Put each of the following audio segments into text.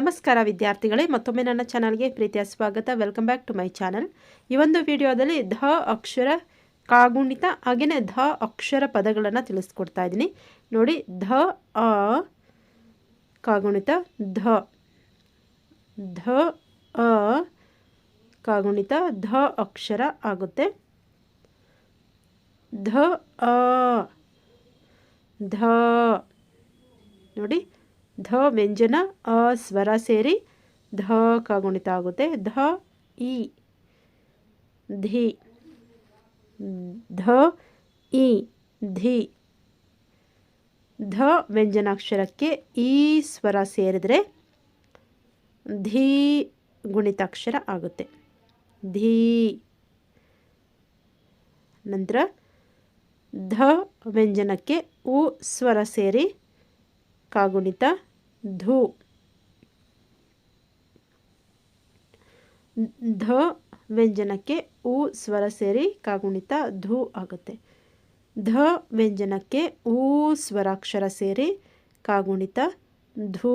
ನಮಸ್ಕಾರ ವಿದ್ಯಾರ್ಥಿಗಳೇ, ಮತ್ತೊಮ್ಮೆ ನನ್ನ ಚಾನಲ್ಗೆ ಪ್ರೀತಿಯ ಸ್ವಾಗತ. Welcome back to my channel ಈ ಒಂದು ವಿಡಿಯೋದಲ್ಲಿ ಧ, ಅಕ್ಷರ ಕಾಗುಣಿತ ಹಾಗೆಯೇ ಧ, ಅಕ್ಷರ ಪದಗಳನ್ನು ತಿಳಿಸ್ಕೊಡ್ತಾ ಇದ್ದೀನಿ. ನೋಡಿ, ಧ, ಅ ಕಾಗುಣಿತ ಧ. ಧ, ಅ ಕಾಗುಣಿತ ಧ, ಅಕ್ಷರ ಆಗುತ್ತೆ. ಧ, ಅ, ಧ. ನೋಡಿ ಧ ವ್ಯಂಜನ, ಅ ಸ್ವರ ಸೇರಿ ಧ ಕಾಗುಣಿತ ಆಗುತ್ತೆ. ಧ, ಇ, ಧಿ, ಧ, ಇ, ಧಿ. ಧ ವ್ಯಂಜನಾಕ್ಷರಕ್ಕೆ ಈ ಸ್ವರ ಸೇರಿದರೆ ಧೀ ಗುಣಿತಾಕ್ಷರ ಆಗುತ್ತೆ. ಧೀ. ನಂತರ ಧ ವ್ಯಂಜನಕ್ಕೆ ಉ ಸ್ವರ ಸೇರಿ ಕಾಗುಣಿತ ಧು. ಧ ವ್ಯಂಜನಕ್ಕೆ ಉ ಸ್ವರ ಸೇರಿ ಕಾಗುಣಿತ ಧು ಆಗುತ್ತೆ. ಧ ವ್ಯಂಜನಕ್ಕೆ ಊ ಸ್ವರಾಕ್ಷರ ಸೇರಿ ಕಾಗುಣಿತ ಧೂ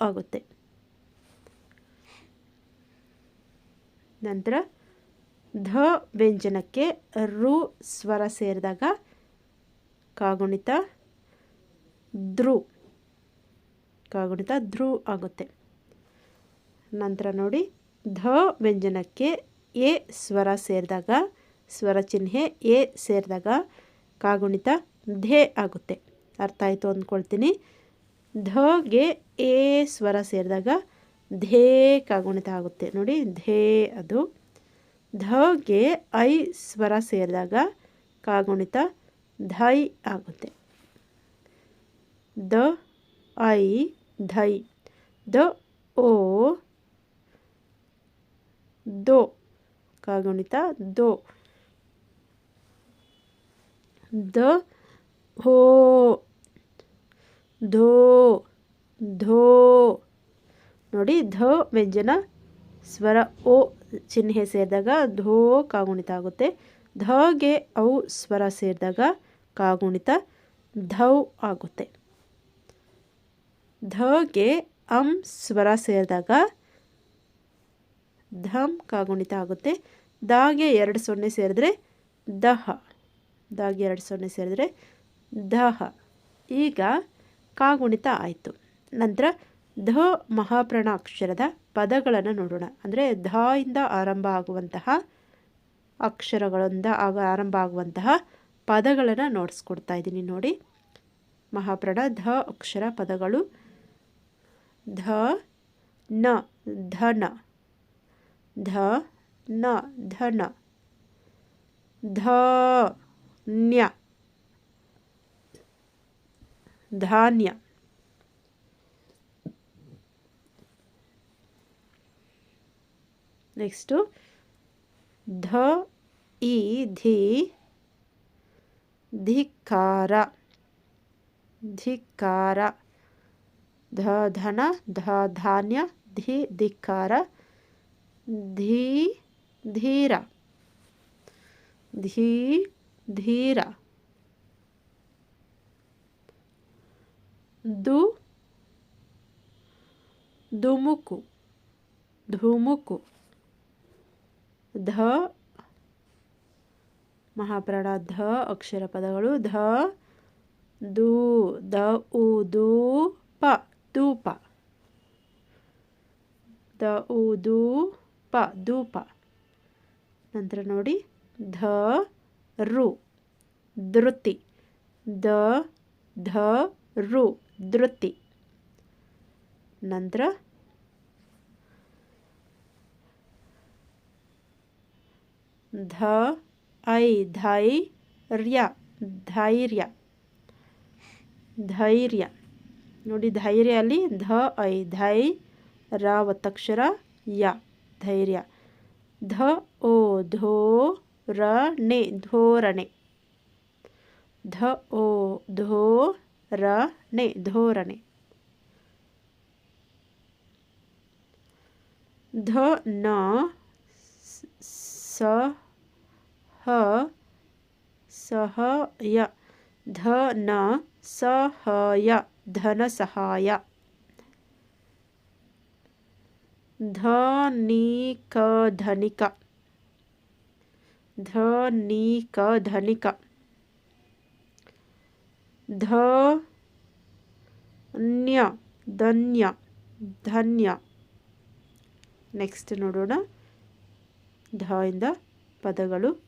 ಆಗುತ್ತೆ. ನಂತರ ಧ ವ್ಯಂಜನಕ್ಕೆ ರು ಸ್ವರ ಸೇರಿದಾಗ ಕಾಗುಣಿತ ಕಾಗುಣಿತ ಧ್ರು ಆಗುತ್ತೆ. ನಂತರ ನೋಡಿ, ಧ ವ್ಯಂಜನಕ್ಕೆ ಎ ಸ್ವರ ಸೇರಿದಾಗ, ಸ್ವರ ಚಿಹ್ನೆ ಎ ಸೇರಿದಾಗ ಕಾಗುಣಿತ ಧೇ ಆಗುತ್ತೆ. ಅರ್ಥ ಆಯಿತು ಅಂದ್ಕೊಳ್ತೀನಿ. ಧಗೆ ಎ ಸ್ವರ ಸೇರಿದಾಗ ಧೇ ಕಾಗುಣಿತ ಆಗುತ್ತೆ. ನೋಡಿ, ಧೇ ಅದು. ಧಗೆ ಐ ಸ್ವರ ಸೇರಿದಾಗ ಕಾಗುಣಿತ ಧೈ ಆಗುತ್ತೆ. ದ ಐ ಧೈ. ದ, ಓ, ದೊ. ಕಾಗುಣಿತ, ದೋ. ದ, ಹೋ, ಧೋ ಧೋ. ನೋಡಿ, ಧ, ವ್ಯಂಜನ, ಸ್ವರ, ಓ, ಚಿಹ್ನೆ ಸೇರಿದಾಗ ಧೋ, ಕಾಗುಣಿತ ಆಗುತ್ತೆ. ಧಗೆ ಔ, ಸ್ವರ ಸೇರಿದಾಗ ಕಾಗುಣಿತ, ಧೌ ಆಗುತ್ತೆ. ಧಗೆ ಅಂ ಸ್ವರ ಸೇರಿದಾಗ ಧಮ್ ಕಾಗುಣಿತ ಆಗುತ್ತೆ. ದಾಗೆ ಎರಡು ಸೊನ್ನೆ ಸೇರಿದ್ರೆ ದಹ. ದಾಗೆ ಎರಡು ಸೊನ್ನೆ ಸೇರಿದ್ರೆ ದಹ. ಈಗ ಕಾಗುಣಿತ ಆಯಿತು. ನಂತರ ಧ ಮಹಾಪ್ರಾಣ ಅಕ್ಷರದ ಪದಗಳನ್ನು ನೋಡೋಣ. ಅಂದರೆ ಧ ಇಂದ ಆರಂಭ ಆಗುವಂತಹ ಅಕ್ಷರಗಳಿಂದ ಆಗ ಆರಂಭ ಆಗುವಂತಹ ಪದಗಳನ್ನು ನೋಡಿಸ್ಕೊಡ್ತಾ ಇದ್ದೀನಿ ನೋಡಿ. ಮಹಾಪ್ರಾಣ, ಧ ಅಕ್ಷರ ಪದಗಳು ಧ ನ ಧನ ಧ ನ ಧನ ಧಾನ್ಯ ಧಾನ್ಯ ನೆಕ್ಸ್ಟು ಧ ಇ ಧಿ ಧಿಕ್ಕಾರ ಧಿಕ್ಕಾರ ಧ ಧನ ಧ ಧಾನ್ಯ ಧಿ ಧಿಕ್ಕಾರ ಧೀ ಧೀರ ಧೀ ಧೀರ ದು ದುಮುಕು ಧುಮುಕು ಧ ಮಹಾಪ್ರಾಣ ಧ ಅಕ್ಷರ ಪದಗಳು ಧ ದು ದ ಉ ದು ಪ ಧೂಪ. ದ, ಉ, ದೂ, ಪ, ಧೂಪ. ನಂತರ ನೋಡಿ, ಧ, ರು, ಧೃತಿ. ದ, ಧ, ರು, ಧೃತಿ. ನಂತರ, ಧ, ಐ ಧೈ ರ್ಯ ಧೈರ್ಯ. ಧೈರ್ಯ. ನೋಡಿ, ಧೈರ್ಯ ಅಲ್ಲಿ. ಧ, ಐ, ಧೈ, ರ ಒತ್ತಕ್ಷರ ಯ, ಧೈರ್ಯ. ಧ, ಓ, ಧೋ, ರ ನೆ ಧೋರಣೆ. ಧ, ಓ, ಧೋ, ರ ನೆ ಧೋರಣೆ. ಧ, ನ, ಸ, ಹ ಸಹಯ ಧ, ನ ಸಹಯ ಧನ ಸಹಾಯ ಧನಿಕ ಧನಿಕ ಧನಿಕ ಧನಿಕ ಧನ್ಯ ಧನ್ಯ ಧನ್ಯ. ನೆಕ್ಸ್ಟ್ ನೋಡೋಣ. ಧ ಇಂದ ಪದಗಳು.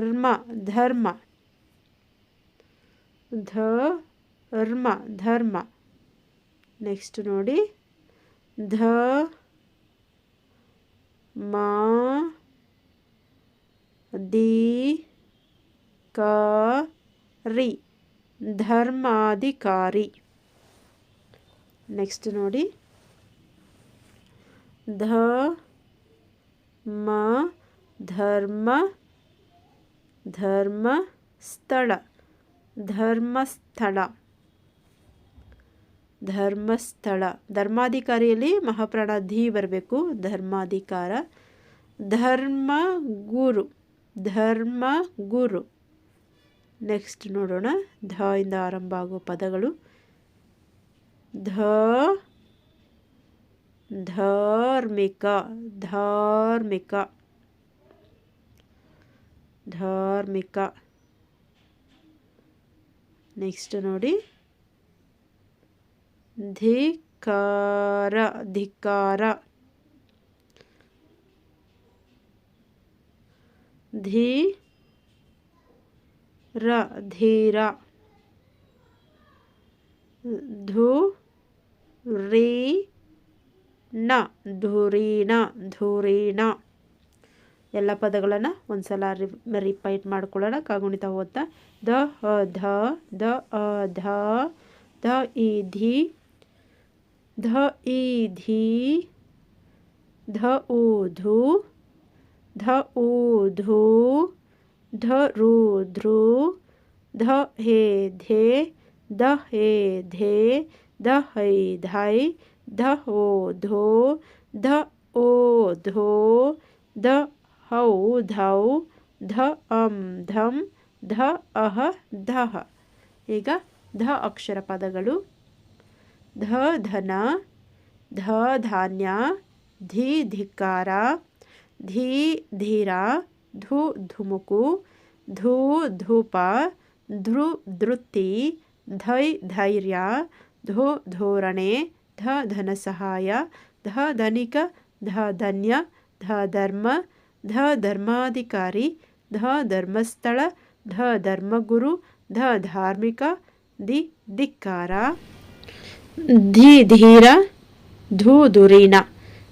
ಧರ್ಮ ಧರ್ಮ ಧರ್ಮ ಧರ್ಮ ನೆಕ್ಸ್ಟ್ ನೋಡಿ. ಧ ಮಾ ದಿ ರಿ ಧರ್ಮಾಧಿಕಾರಿ. ನೆಕ್ಸ್ಟ್ ನೋಡಿ. ಧ ಮ ಧರ್ಮ. ಧರ್ಮ ಸ್ಥಳ. ಧರ್ಮಸ್ಥಳ. ಧರ್ಮಸ್ಥಳ. ಧರ್ಮಾಧಿಕಾರಿಯಲ್ಲಿ ಮಹಾಪ್ರಾಣ ಧಿ ಬರಬೇಕು. ಧರ್ಮಾಧಿಕಾರ. ಧರ್ಮ ಗುರು ಧರ್ಮ ಗುರು ನೆಕ್ಸ್ಟ್ ನೋಡೋಣ. ಧ ಇಂದ ಆರಂಭ ಆಗೋ ಪದಗಳು. ಧ, ಧಾರ್ಮಿಕ. ಧಾರ್ಮಿಕ. ಧಾರ್ಮಿಕ. ನೆಕ್ಸ್ಟ್ ನೋಡಿ. ಧಿಕಾರ ಧಿಕಾರ ಧೀ ರ ಧೀರ ಧು ರೀ ನ ಧುರೀಣ. ಧುರೀಣ. ಎಲ್ಲ ಪದಗಳನ್ನು ಒಂದು ಸಲ ರಿ ರಿಪೈಟ್ ಮಾಡ್ಕೊಳ್ಳೋಣ. ಕಾಗುಣಿತ ಓದ್ತಾ. ದ ಅ ಧ, ದ, ಅ, ಧ ಧ, ಇ, ಧಿ, ಧ, ಇ, ಧಿ, ಧ, ಉ, ಧು, ಧ, ಉ, ಧು, ಧ, ರು ಧೃ ಧ, ಹೇ, ಧೇ, ದ, ಹೇ, ಧೇ, ದ, ಹೈ, ಧೈ, ಧ, ಓ, ಧೋ, ಧ, ಓ, ಧೋ, ದ ಹೌ ಧೌ, ಧ, ಅಂ, ಧಂ, ಧ, ಅಹ, ಧಹ. ಈಗ ಧ ಅಕ್ಷರ ಪದಗಳು. ಧ, ಧನ, ಧ, ಧಾನ್ಯ, ಧಿ, ಧಿಕ್ಕಾರ, ಧೀ, ಧೀರ, ಧು, ಧುಮುಕು, ಧೂ, ಧೂಪ, ಧೃ ಧೃತಿ ಧೈ, ಧೈರ್ಯ, ಧೋ, ಧೋರಣೆ, ಧ, ಧನ ಸಹಾಯ, ಧ, ಧನಿಕ, ಧ, ಧನ್ಯ, ಧ, ಧರ್ಮ ಧ ಧರ್ಮಾಧಿಕಾರಿ, ಧ ಧರ್ಮಸ್ಥಳ, ಧ ಧರ್ಮಗುರು, ಧ ಧಾರ್ಮಿಕ ದಿ ಧಿಕ್ಕಾರ. ಧಿ ಧೀರ, ಧೂ ಧುರೀಣ.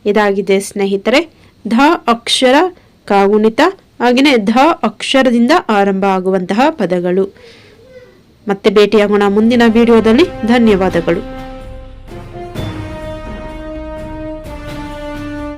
ಇದಾಗಿದೆ ಸ್ನೇಹಿತರೆ. ಧ ಅಕ್ಷರ ಕಾಗುಣಿತ. ಹಾಗೆಯೇ ಧ ಅಕ್ಷರದಿಂದ ಆರಂಭ ಆಗುವಂತಹ ಪದಗಳು. ಮತ್ತೆ ಭೇಟಿಯಾಗೋಣ ಮುಂದಿನ ವಿಡಿಯೋದಲ್ಲಿ. ಧನ್ಯವಾದಗಳು.